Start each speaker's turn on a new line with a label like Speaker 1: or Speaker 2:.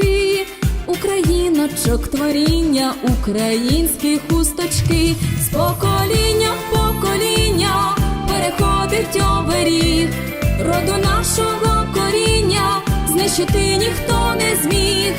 Speaker 1: крізь Україночок творіння, українські хусточки, з покоління в покоління переходить оберіг, роду нашого коріння знищити ніхто не зміг,